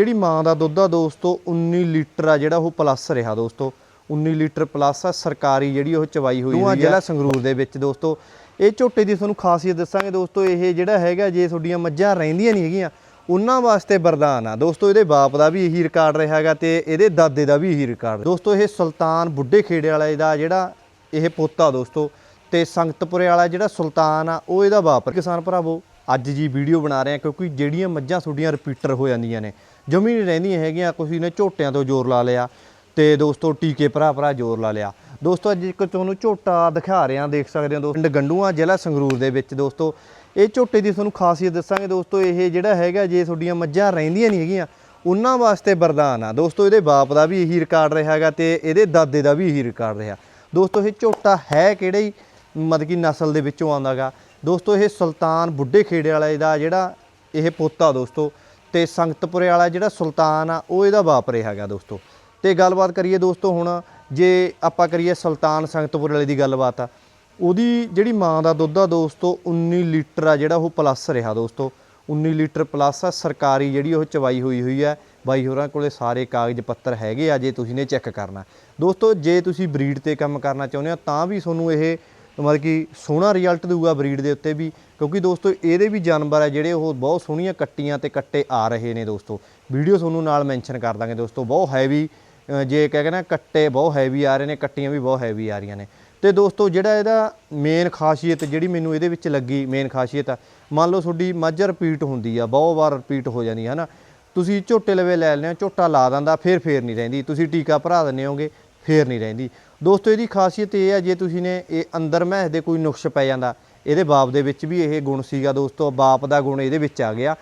ਜਿਹੜੀ ਮਾਂ ਦਾ ਦੁੱਧ ਆ ਦੋਸਤੋ 19 ਲੀਟਰ ਆ ਜਿਹੜਾ ਉਹ ਪਲੱਸ ਰਿਹਾ ਦੋਸਤੋ। 19 ਲੀਟਰ ਪਲੱਸ ਆ ਸਰਕਾਰੀ ਜਿਹੜੀ ਉਹ ਚਵਾਈ ਹੋਈ ਹੋਈ ਆ। ਜ਼ਿਲ੍ਹਾ ਸੰਗਰੂਰ ਦੇ ਵਿੱਚ ਦੋਸਤੋ। ਇਹ ਝੋਟੇ ਦੀ ਤੁਹਾਨੂੰ ਖਾਸੀਅਤ ਦੱਸਾਂਗੇ ਦੋਸਤੋ ਇਹ ਜਿਹੜਾ ਹੈਗਾ ਜੇ ਤੁਹਾਡੀਆਂ ਮੱਝਾਂ ਰਹਿੰਦੀਆਂ ਨਹੀਂ ਹੈਗੀਆਂ ਉਹਨਾਂ ਵਾਸਤੇ ਵਰਦਾਨ ਆ। ਦੋਸਤੋ ਇਹਦੇ ਬਾਪ ਦਾ ਵੀ ਇਹੀ ਰਿਕਾਰਡ ਰਿਹਾ ਹੈਗਾ ਤੇ ਇਹਦੇ ਦਾਦੇ ਦਾ ਵੀ ਇਹੀ ਰਿਕਾਰਡ ਦੋਸਤੋ ਇਹ ਸੁਲਤਾਨ ਬੁੱਢੇ ਖੇੜੇ ਵਾਲੇ ਦਾ ਜਿਹੜਾ ਇਹ ਪੋਤਾ ਦੋਸਤੋ ਤੇ ਸੰਗਤਪੁਰੇ ਵਾਲਾ ਜਿਹੜਾ ਸੁਲਤਾਨ ਆ ਉਹ ਇਹਦਾ ਬਾਪ। ਕਿਸਾਨ ਭਰਾਵੋ ਅੱਜ ਜੀ ਵੀਡੀਓ ਬਣਾ ਰਹੇ ਆ ਕਿਉਂਕਿ ਜਿਹੜੀਆਂ ਮੱਝਾਂ ਤੁਹਾਡੀਆਂ ਰਿਪੀਟਰ ਹੋ ਜਾਂਦੀਆਂ ਨੇ ਜਮੀ ਨਹੀਂ ਰਹਿੰਦੀਆਂ ਹੈਗੀਆਂ ਤੁਸੀਂ ਨੇ ਝੋਟਿਆਂ ਤੋਂ ਜ਼ੋਰ ਲਾ ਲਿਆ ਤੇ ਦੋਸਤੋ ਟੀਕੇ ਭਰਾ ਭਰਾ ਜ਼ੋਰ ਲਾ ਲਿਆ। ਦੋਸਤੋ ਅੱਜ ਇੱਕ ਤੁਹਾਨੂੰ ਝੋਟਾ ਦਿਖਾ ਰਿਹਾ ਦੇਖ ਸਕਦੇ ਹੋ ਦੋਸਤੋ ਗੰਡੂਆਂ, ਜ਼ਿਲ੍ਹਾ ਸੰਗਰੂਰ ਦੇ ਵਿੱਚ ਦੋਸਤੋ। ਇਹ ਝੋਟੇ ਦੀ ਤੁਹਾਨੂੰ ਖਾਸੀਅਤ ਦੱਸਾਂਗੇ ਦੋਸਤੋ, ਇਹ ਜਿਹੜਾ ਹੈਗਾ ਜੇ ਤੁਹਾਡੀਆਂ ਮੱਝਾਂ ਰਹਿੰਦੀਆਂ ਨਹੀਂ ਹੈਗੀਆਂ, ਉਹਨਾਂ ਵਾਸਤੇ ਵਰਦਾਨ ਆ। ਦੋਸਤੋ ਇਹਦੇ ਬਾਪ ਦਾ ਵੀ ਇਹੀ ਰਿਕਾਰਡ ਰਿਹਾ ਹੈਗਾ ਤੇ ਇਹਦੇ ਦਾਦੇ ਦਾ ਵੀ ਇਹੀ ਰਿਕਾਰਡ ਰਿਹਾ। ਦੋਸਤੋ ਇਹ ਝੋਟਾ ਹੈ ਕਿਹੜੇ ਹੀ, ਮਤਲਬ ਕਿ ਨਸਲ ਦੇ ਵਿੱਚੋਂ ਆਉਂਦਾਗਾ। ਦੋਸਤੋ, ਇਹ ਸੁਲਤਾਨ ਬੁੱਢੇ ਖੇੜੇ ਵਾਲੇ ਦਾ ਜਿਹੜਾ ਇਹ ਪੋਤਾ ਦੋਸਤੋ ਤੇ ਸੰਗਤਪੁਰੇ ਵਾਲਾ ਜਿਹੜਾ ਸੁਲਤਾਨ ਆ, ਉਹ ਇਹਦਾ ਬਾਪ ਰਿਹਾ ਹੈਗਾ ਦੋਸਤੋ। ਤੇ ਗੱਲਬਾਤ ਕਰੀਏ ਦੋਸਤੋ ਹੁਣ, ਜੇ ਆਪਾਂ ਕਰੀਏ ਸੁਲਤਾਨ ਸੰਗਤਪੁਰ ਵਾਲੇ ਦੀ ਗੱਲਬਾਤ ਆ, ਉਹਦੀ ਜਿਹੜੀ ਮਾਂ ਦਾ ਦੁੱਧ ਆ ਦੋਸਤੋ 19 ਲੀਟਰ ਆ ਜਿਹੜਾ ਉਹ ਪਲੱਸ ਰਿਹਾ ਦੋਸਤੋ। 19 ਲੀਟਰ ਪਲੱਸ ਆ, ਸਰਕਾਰੀ ਜਿਹੜੀ ਉਹ ਚਵਾਈ ਹੋਈ ਹੋਈ ਹੈ ਬਾਈ ਹੋਰਾਂ ਕੋਲੇ ਸਾਰੇ ਕਾਗਜ਼ ਪੱਤਰ ਹੈਗੇ ਆ, ਜੇ ਤੁਸੀਂ ਨੇ ਚੈੱਕ ਕਰਨਾ। ਦੋਸਤੋ, ਜੇ ਤੁਸੀਂ ਬਰੀਡ ਤੇ ਕੰਮ ਕਰਨਾ ਚਾਹੁੰਦੇ ਹੋ, ਤਾਂ ਵੀ ਤੁਹਾਨੂੰ ਇਹ ਮਤਲਬ ਕਿ ਸੋਹਣਾ ਰਿਜ਼ਲਟ ਦੇਊਗਾ ਬਰੀਡ ਦੇ ਉੱਤੇ ਵੀ, ਕਿਉਂਕਿ ਦੋਸਤੋ ਇਹਦੇ ਵੀ ਜਾਨਵਰ ਆ ਜਿਹੜੇ ਉਹ ਬਹੁਤ ਸੋਹਣੀਆਂ ਕੱਟੀਆਂ ਤੇ ਕੱਟੇ ਆ ਰਹੇ ਨੇ ਦੋਸਤੋ। ਵੀਡੀਓ ਤੁਹਾਨੂੰ ਨਾਲ ਮੈਂਸ਼ਨ ਕਰ ਦਾਂਗੇ ਦੋਸਤੋ, ਬਹੁਤ ਹੈਵੀ ਜੇ ਕਹਿ ਕੇ ਕੱਟੇ ਬਹੁਤ ਹੈਵੀ ਆ ਰਹੇ ਨੇ, ਕੱਟੀਆਂ ਵੀ ਬਹੁਤ ਹੈਵੀ ਆ ਰਹੀਆਂ ਨੇ। ਤੇ ਦੋਸਤੋ ਜਿਹੜਾ ਇਹਦਾ ਮੇਨ ਖਾਸੀਅਤ ਜਿਹੜੀ ਮੈਨੂੰ ਇਹਦੇ ਵਿੱਚ ਲੱਗੀ ਮੇਨ ਖਾਸੀਅਤ ਆ, ਮੰਨ ਲਓ ਤੁਹਾਡੀ ਮੱਝ ਰਿਪੀਟ ਹੁੰਦੀ ਆ, ਬਹੁਤ ਵਾਰ ਰਿਪੀਟ ਹੋ ਜਾਂਦੀ ਹੈ ਨਾ ਤੁਸੀਂ ਝੋਟੇ ਲਵੇ ਲੈ ਲੈਂਦੇ ਹੋ, ਝੋਟਾ ਲਾ ਦਿੰਦਾ, ਫੇਰ ਫੇਰ ਨਹੀਂ ਰਹਿੰਦੀ। ਤੁਸੀਂ ਟੀਕਾ ਭਰਾ ਦਿੰਦੇ ਹੋਗੇ, ਫੇਰ ਨਹੀਂ ਰਹਿੰਦੀ। ਦੋਸਤੋ, ਇਹਦੀ ਖਾਸੀਅਤ ਇਹ ਹੈ, ਜੇ ਤੁਸੀਂ ਨੇ ਇਹ ਅੰਦਰ ਮਹਿ ਦੇ ਕੋਈ ਨੁਕਸ ਪੈ ਜਾਂਦਾ, ਇਹਦੇ ਬਾਪ ਦੇ ਵਿੱਚ ਵੀ ਇਹ ਗੁਣ ਸੀਗਾ ਦੋਸਤੋ, ਬਾਪ ਦਾ ਗੁਣ ਇਹਦੇ ਵਿੱਚ ਆ ਗਿਆ।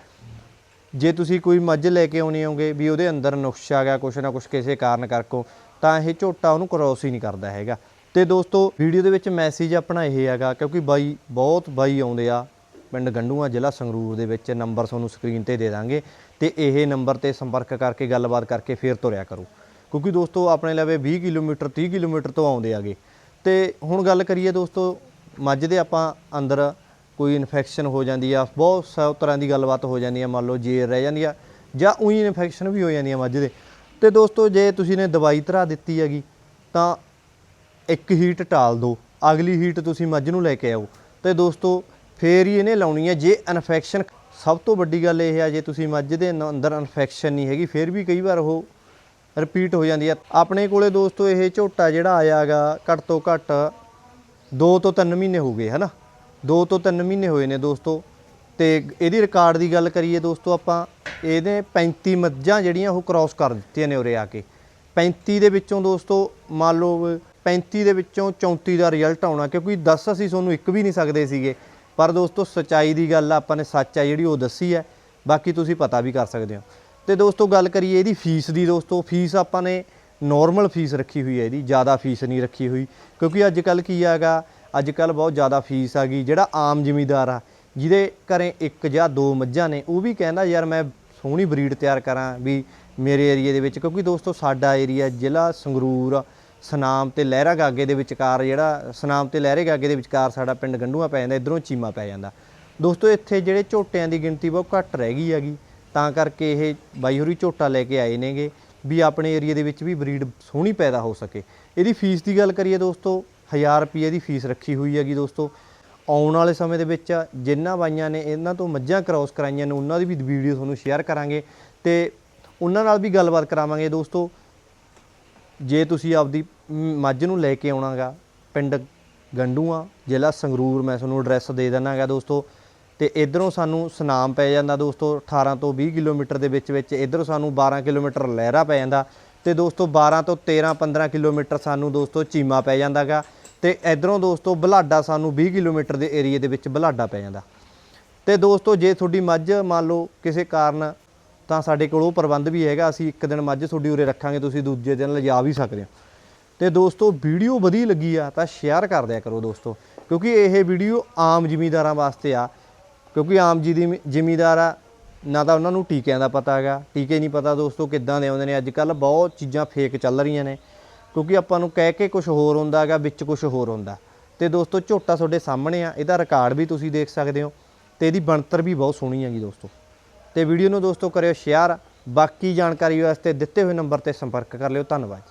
ਜੇ ਤੁਸੀਂ ਕੋਈ ਮੱਝ ਲੈ ਕੇ ਆਉਣੀ ਹੋਗੇ ਵੀ ਉਹਦੇ ਅੰਦਰ ਨੁਕਸ ਆ ਗਿਆ, ਕੁਛ ਨਾ ਕੁਛ ਕਿਸੇ ਕਾਰਨ ਕਰਕੇ, ਤਾਂ ਇਹ ਝੋਟਾ ਉਹਨੂੰ ਕ੍ਰੋਸ ਹੀ ਨਹੀਂ ਕਰਦਾ ਹੈਗਾ। ਤੇ ਦੋਸਤੋ, ਵੀਡੀਓ ਦੇ ਵਿੱਚ ਮੈਸੇਜ ਆਪਣਾ ਇਹ ਹੈਗਾ, ਕਿਉਂਕਿ ਬਾਈ, ਬਹੁਤ ਬਾਈ ਆਉਂਦੇ ਆ ਪਿੰਡ ਗੰਡੂਆਂ ਜ਼ਿਲ੍ਹਾ ਸੰਗਰੂਰ ਦੇ ਵਿੱਚ, ਨੰਬਰ ਤੁਹਾਨੂੰ ਸਕਰੀਨ ਤੇ ਦੇ ਦਾਂਗੇ। ਤੇ ਇਹ ਨੰਬਰ ਤੇ ਸੰਪਰਕ ਕਰਕੇ ਗੱਲਬਾਤ ਕਰਕੇ ਫੇਰ ਤੁਰਿਆ ਕਰੋ। ਕਿਉਂਕਿ ਦੋਸਤੋ ਆਪਣੇ ਲਵੇ 20 ਕਿਲੋਮੀਟਰ 30 ਕਿਲੋਮੀਟਰ ਤੋਂ ਆਉਂਦੇ ਆਗੇ। ਤੇ ਹੁਣ ਗੱਲ ਕਰੀਏ ਦੋਸਤੋ, ਮੱਝ ਦੇ ਆਪਾਂ ਅੰਦਰ ਕੋਈ ਇਨਫੈਕਸ਼ਨ ਹੋ ਜਾਂਦੀ ਆ, ਬਹੁਤ ਸੌ, ਤਰ੍ਹਾਂ ਦੀ ਗੱਲਬਾਤ ਹੋ ਜਾਂਦੀ ਆ, ਮੰਨ ਲਓ ਜੇਰ ਰਹਿ ਜਾਂਦੀ ਆ ਜਾਂ ਉਹੀ ਇਨਫੈਕਸ਼ਨ ਵੀ ਹੋ ਜਾਂਦੀ ਆ ਮੱਝ ਦੇ। ਤੇ ਦੋਸਤੋ ਜੇ ਤੁਸੀਂ ਨੇ ਦਵਾਈ ਧਰਾ ਦਿੱਤੀ ਹੈਗੀ, ਤਾਂ ਇੱਕ ਹੀਟ ਟਾਲ ਦਿਓ, ਅਗਲੀ ਹੀਟ ਤੁਸੀਂ ਮੱਝ ਨੂੰ ਲੈ ਕੇ ਆਓ। ਤੇ ਦੋਸਤੋ ਫੇਰ ਹੀ ਇਹਨੇ ਲਾਉਣੀ ਹੈ ਜੇ ਇਨਫੈਕਸ਼ਨ ਸਭ ਤੋਂ ਵੱਡੀ ਗੱਲ ਇਹ ਹੈ ਜੇ ਤੁਸੀਂ ਮੱਝ ਦੇ ਅੰਦਰ ਇਨਫੈਕਸ਼ਨ ਨਹੀਂ ਹੈਗੀ, ਫੇਰ ਵੀ ਕਈ ਵਾਰ ਉਹ ਰਿਪੀਟ ਹੋ ਜਾਂਦੀ ਹੈ। ਆਪਣੇ ਕੋਲੇ ਦੋਸਤੋ, ਇਹ ਝੋਟਾ ਜਿਹੜਾ ਆਇਆਗਾ, ਘੱਟ ਤੋਂ ਘੱਟ 2 ਤੋਂ 3 ਮਹੀਨੇ ਹੋ ਗਏ, ਹਨਾ? 2 ਤੋਂ 3 ਮਹੀਨੇ ਹੋਏ ਨੇ ਦੋਸਤੋ। ਤੇ ਇਹਦੀ ਰਿਕਾਰਡ ਦੀ ਗੱਲ ਕਰੀਏ ਦੋਸਤੋ ਆਪਾਂ, ਇਹਦੇ 35 ਮੱਝਾਂ ਜਿਹੜੀਆਂ ਉਹ ਕ੍ਰਾਸ ਕਰ ਦਿੱਤੀਆਂ ਨੇ ਉਰੇ ਆ ਕੇ। 35 ਦੇ ਵਿੱਚੋਂ ਦੋਸਤੋ, ਮੰਨ ਲਓ 35 ਦੇ ਵਿੱਚੋਂ 34 ਦਾ ਰਿਜ਼ਲਟ ਆਉਣਾ, ਕਿਉਂਕਿ 10 ਅਸੀਂ ਤੁਹਾਨੂੰ ਇੱਕ ਵੀ ਨਹੀਂ ਸਕਦੇ ਸੀਗੇ। ਪਰ ਦੋਸਤੋ, ਸਚਾਈ ਦੀ ਗੱਲ ਆਪਾਂ ਨੇ ਸੱਚ ਆ ਜਿਹੜੀ ਉਹ ਦੱਸੀ ਹੈ। ਬਾਕੀ ਤੁਸੀਂ ਪਤਾ ਵੀ ਕਰ ਸਕਦੇ ਹੋ। ਤੇ ਦੋਸਤੋ ਗੱਲ ਕਰੀਏ ਇਹਦੀ ਫੀਸ ਦੀ ਦੋਸਤੋ, ਫੀਸ ਆਪਾਂ ਨੇ ਨਾਰਮਲ ਫੀਸ ਰੱਖੀ ਹੋਈ ਹੈ ਇਹਦੀ, ਜ਼ਿਆਦਾ ਫੀਸ ਨਹੀਂ ਰੱਖੀ ਹੋਈ, ਕਿਉਂਕਿ ਅੱਜ ਕੱਲ ਕੀ ਹੈਗਾ ਅੱਜ ਕੱਲ ਬਹੁਤ ਜ਼ਿਆਦਾ ਫੀਸ ਆ ਗਈ, ਜਿਹੜਾ ਆਮ ਜ਼ਿਮੀਦਾਰ ਆ, ਜਿਹਦੇ ਘਰੇ ਇੱਕ ਜਾਂ ਦੋ ਮੱਝਾਂ ਨੇ, ਉਹ ਵੀ ਕਹਿੰਦਾ, ਯਾਰ ਮੈਂ ਸੋਹਣੀ ਬਰੀਡ ਤਿਆਰ ਕਰਾਂ ਵੀ ਮੇਰੇ ਏਰੀਆ ਦੇ ਵਿੱਚ, ਕਿਉਂਕਿ ਦੋਸਤੋ ਸਾਡਾ ਏਰੀਆ ਜ਼ਿਲ੍ਹਾ ਸੰਗਰੂਰ, ਸਨਾਮ ਤੇ ਲਹਿਰਾ ਗਾਗੇ ਦੇ ਵਿਚਕਾਰ ਜਿਹੜਾ, ਸਨਾਮ ਤੇ ਲਹਿਰੇ ਗਾਗੇ ਦੇ ਵਿਚਕਾਰ ਸਾਡਾ ਪਿੰਡ ਗੰਡੂਆ ਪੈ ਜਾਂਦਾ, ਇਧਰੋਂ ਚੀਮਾ ਪੈ ਜਾਂਦਾ। ਦੋਸਤੋ ਇੱਥੇ ਜਿਹੜੇ ਝੋਟਿਆਂ ਦੀ ਗਿਣਤੀ ਬਹੁਤ ਘੱਟ ਰਹਿ ਗਈ ਹੈਗੀ ਤਾਂ ਕਰਕੇ ਇਹ ਬਾਈ ਹੋਰੀ ਝੋਟਾ ਲੈ ਕੇ ਆਏ ਨੇਗੇ ਵੀ ਆਪਣੇ ਏਰੀਆ ਦੇ ਵਿੱਚ ਵੀ ਬਰੀਡ ਸੋਹਣੀ ਪੈਦਾ ਹੋ ਸਕੇ। ਇਹਦੀ ਫੀਸ ਦੀ ਗੱਲ ਕਰੀਏ ਦੋਸਤੋ 1000 ਰੁਪਏ ਦੀ ਫੀਸ ਰੱਖੀ ਹੋਈ ਹੈਗੀ ਦੋਸਤੋ। ਆਉਣ ਵਾਲੇ ਸਮੇਂ ਦੇ ਵਿੱਚ ਜਿੰਨਾ ਬਾਈਆਂ ਨੇ ਇਹਨਾਂ ਤੋਂ ਮੱਝਾਂ ਕ੍ਰਾਸ ਕਰਾਈਆਂ ਨੇ, ਉਹਨਾਂ ਦੀ ਵੀ ਵੀਡੀਓ ਤੁਹਾਨੂੰ ਸ਼ੇਅਰ ਕਰਾਂਗੇ ਤੇ ਉਹਨਾਂ ਨਾਲ ਵੀ ਗੱਲਬਾਤ ਕਰਾਵਾਂਗੇ ਦੋਸਤੋ। ਜੇ ਤੁਸੀਂ ਆਪਦੀ ਮੱਝ ਨੂੰ ਲੈ ਕੇ ਆਉਣਾਗਾ, ਪਿੰਡ ਗੰਡੂਆਂ, ਜ਼ਿਲ੍ਹਾ ਸੰਗਰੂਰ, ਮੈਂ ਤੁਹਾਨੂੰ ਐਡਰੈਸ ਦੇ ਦੇਣਾਗਾ ਦੋਸਤੋ। ਤੇ ਇਧਰੋਂ ਸਾਨੂੰ ਸਨਾਮ ਪੈ ਜਾਂਦਾ ਦੋਸਤੋ 18 ਤੋਂ 20 ਕਿਲੋਮੀਟਰ ਦੇ ਵਿੱਚ ਵਿੱਚ ਇਧਰੋਂ ਸਾਨੂੰ 12 ਕਿਲੋਮੀਟਰ ਲਹਿਰਾ ਪੈ ਜਾਂਦਾ ਤੇ ਦੋਸਤੋ 12 ਤੋਂ 13 15 ਕਿਲੋਮੀਟਰ ਸਾਨੂੰ ਦੋਸਤੋ ਚੀਮਾ ਪੈ ਜਾਂਦਾਗਾ ਤੇ ਇਧਰੋਂ ਦੋਸਤੋ ਬਲਾਡਾ ਸਾਨੂੰ 20 ਕਿਲੋਮੀਟਰ ਦੇ ਏਰੀਆ ਦੇ ਵਿੱਚ ਬਲਾਡਾ ਪੈ ਜਾਂਦਾ। ਤੇ ਦੋਸਤੋ ਜੇ ਤੁਹਾਡੀ ਮੱਝ ਮੰਨ ਲਓ ਕਿਸੇ ਕਾਰਨ ਤਾਂ ਸਾਡੇ ਕੋਲ ਉਹ ਪ੍ਰਬੰਧ ਵੀ ਹੈਗਾ, ਅਸੀਂ ਇੱਕ ਦਿਨ ਮੱਝ ਤੁਹਾਡੀ ਉਰੇ ਰੱਖਾਂਗੇ, ਤੁਸੀਂ ਦੂਜੇ ਦਿਨ ਲਿਜਾ ਵੀ ਸਕਦੇ ਹੋ। ਤੇ ਦੋਸਤੋ ਵੀਡੀਓ ਵਧੀਆ ਲੱਗੀ ਆ ਤਾਂ ਸ਼ੇਅਰ ਕਰ ਦਿਆ ਕਰੋ ਦੋਸਤੋ, ਕਿਉਂਕਿ ਇਹ ਵੀਡੀਓ ਆਮ ਜ਼ਿਮੀਂਦਾਰਾਂ ਵਾਸਤੇ ਆ। ਕਿਉਂਕਿ ਆਮ ਜੀ ਦੀ ਜ਼ਿਮੀਦਾਰ ਆ, ਨਾ ਤਾਂ ਉਹਨਾਂ ਨੂੰ ਟੀਕਿਆਂ ਦਾ ਪਤਾ ਹੈਗਾ। ਟੀਕੇ ਨਹੀਂ ਪਤਾ ਦੋਸਤੋ ਕਿੱਦਾਂ ਦੇ ਆਉਂਦੇ ਨੇ। ਅੱਜ ਕੱਲ ਬਹੁਤ ਚੀਜ਼ਾਂ ਫੇਕ ਚੱਲ ਰਹੀਆਂ ਨੇ। ਕਿਉਂਕਿ ਆਪਾਂ ਨੂੰ ਕਹਿ ਕੇ ਕੁਝ ਹੋਰ ਹੁੰਦਾ ਹੈਗਾ, ਵਿੱਚ ਕੁਝ ਹੋਰ ਹੁੰਦਾ। ਤੇ ਦੋਸਤੋ ਝੋਟਾ ਤੁਹਾਡੇ ਸਾਹਮਣੇ ਆ। ਇਹਦਾ ਰਿਕਾਰਡ ਵੀ ਤੁਸੀਂ ਦੇਖ ਸਕਦੇ ਹੋ ਤੇ ਇਹਦੀ ਬਣਤਰ ਵੀ ਬਹੁਤ ਸੋਹਣੀ ਹੈਗੀ ਦੋਸਤੋ। ਤੇ ਵੀਡੀਓ ਨੂੰ ਦੋਸਤੋ ਕਰਿਓ ਸ਼ੇਅਰ ਬਾਕੀ ਜਾਣਕਾਰੀ ਵਾਸਤੇ ਦਿੱਤੇ ਹੋਏ ਨੰਬਰ ਤੇ ਸੰਪਰਕ ਕਰ ਲਿਓ। ਧੰਨਵਾਦ।